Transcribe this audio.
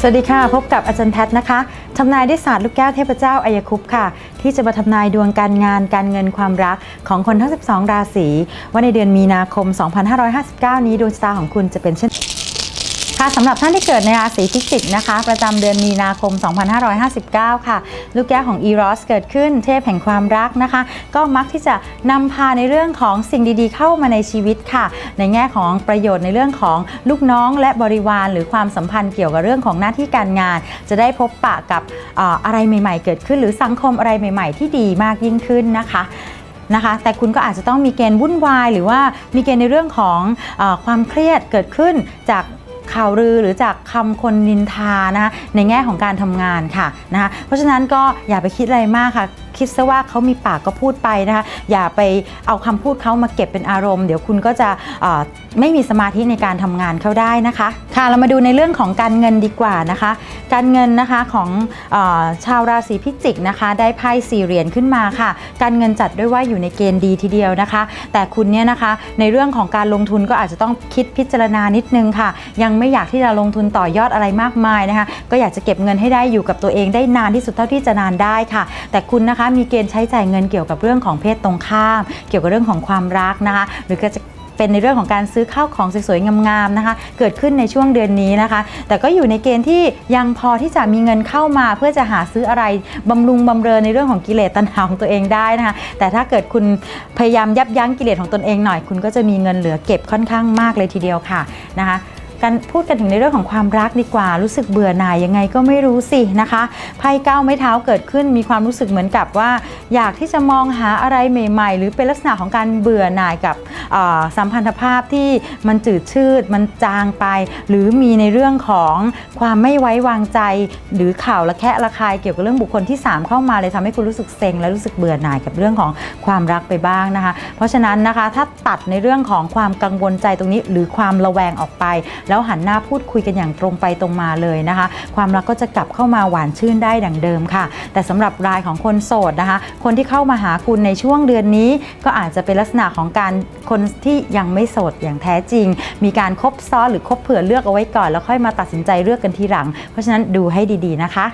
สวัสดีค่ะ พบกับอาจารย์แพทย์นะคะทำนายด้วยศาสตร์ลูกแก้วเทพเจ้าอายคุปค่ะ ที่จะมาทำนายดวงการงานการเงินความรักของคนทั้ง 12 ราศีว่าในเดือนมีนาคม 2559 นี้ดวงชะตาของคุณจะเป็นเช่น ค่ะสำหรับท่านที่เกิดในราศีพิจิกนะคะ ประจำเดือนมีนาคม 2559 ค่ะ ลูกแก้วของอีรอสเกิดขึ้นเทพแห่งความรักนะคะ ก็มักที่จะนำพาในเรื่องของสิ่งดีๆ เข้ามาในชีวิตค่ะ ในแง่ของประโยชน์ในเรื่องของลูกน้องและบริวาร หรือความสัมพันธ์เกี่ยวกับเรื่องของหน้าที่การงาน จะได้พบปะกับออะไรใหม่ ๆ เกิดขึ้น หรือสังคมอะไรใหม่ ๆ ที่ดีมากยิ่งขึ้นนะคะนะคะแต่คุณก็อาจจะต้องมีเกณฑ์วุ่นวาย หรือว่ามีเกณฑ์ในเรื่องของอความเครียดเกิดขึ้นจาก ข่าวลือหรือจากคำคนนินทานะคะในแง่ของการทำงานค่ะนะคะเพราะฉะนั้นก็อย่าไปคิดอะไรมากค่ะคิดซะว่าเขามีปากก็พูดไปนะคะ อย่าไปเอาคำพูดเขามาเก็บเป็นอารมณ์ เดี๋ยวคุณก็จะไม่มีสมาธิในการทำงานเขาได้นะคะ ค่ะ เรามาดูในเรื่องของการเงินดีกว่านะคะ การเงินนะคะของอชาวราศีพิจิกนะคะ ได้ไพ่สี่เหรียญขึ้นมาค่ะ การเงินจัดด้วยว่าอยู่ในเกณฑ์ดีทีเดียวนะคะ แต่คุณเนี่ยนะคะในเรื่องของการลงทุนก็อาจจะต้องคิดพิจารณานิดนึงค่ะ ยังไม่อยากที่จะลงทุนต่อยอดอะไรมากมายนะคะ ก็อยากจะเก็บเงินให้ได้อยู่กับตัวเองได้นานที่สุดเท่าที่จะนานได้ค่ะ แต่คุณนะคะมีเกณฑ์ใช้จ่ายเงินเกี่ยวกับเรื่องของเพศตรงข้าม เกี่ยวกับเรื่องของความรักนะคะ หรือก็จะเป็นในเรื่องของการซื้อข้าวของสวยๆงามๆนะคะ เกิดขึ้นในช่วงเดือนนี้นะคะ แต่ก็อยู่ในเกณฑ์ที่ยังพอที่จะมีเงินเข้ามา เพื่อจะหาซื้ออะไรบำรุงบำเรอในเรื่องของกิเลสตัณหาของตัวเองได้นะคะ แต่ถ้าเกิดคุณพยายามยับยั้งกิเลสของตนเองหน่อย คุณก็จะมีเงินเหลือเก็บค่อนข้างมากเลยทีเดียวค่ะนะคะ การพูดกันถึงในเรื่องของความรักดีกว่า รู้สึกเบื่อหน่ายยังไงก็ไม่รู้สินะคะไพ่เก้าไม้เท้าเกิดขึ้นมีความรู้สึกเหมือนกับว่า อยากที่จะมองหาอะไรใหม่ ๆ หรือเป็นลักษณะของการเบื่อหน่ายกับสัมพันธภาพที่มันจืดชืดมันจางไป หรือมีในเรื่องของความไม่ไว้วางใจ หรือข่าวระแคะระคายเกี่ยวกับเรื่องบุคคลที่ 3 เข้ามาเลยทำให้คุณรู้สึกเซ็งและรู้สึกเบื่อหน่ายกับเรื่องของความรักไปบ้างนะคะ เพราะฉะนั้นนะคะถ้าตัดในเรื่องของความกังวลใจตรงนี้ หรือความระแวงออกไปแล้วหันหน้าพูดคุยกันอย่างตรงไปตรงมาเลยนะคะ ความรักก็จะกลับเข้ามาหวานชื่นได้ดังเดิมค่ะ แต่สำหรับรายของคนโสดนะคะ คนที่เข้ามาหาคุณในช่วงเดือนนี้ ก็อาจจะเป็นลักษณะของการคนที่ยังไม่โสดอย่างแท้จริง มีการคบซ้อนหรือคบเผื่อเลือกเอาไว้ก่อน แล้วค่อยมาตัดสินใจเลือกกันทีหลัง เพราะฉะนั้นดูให้ดีๆนะคะ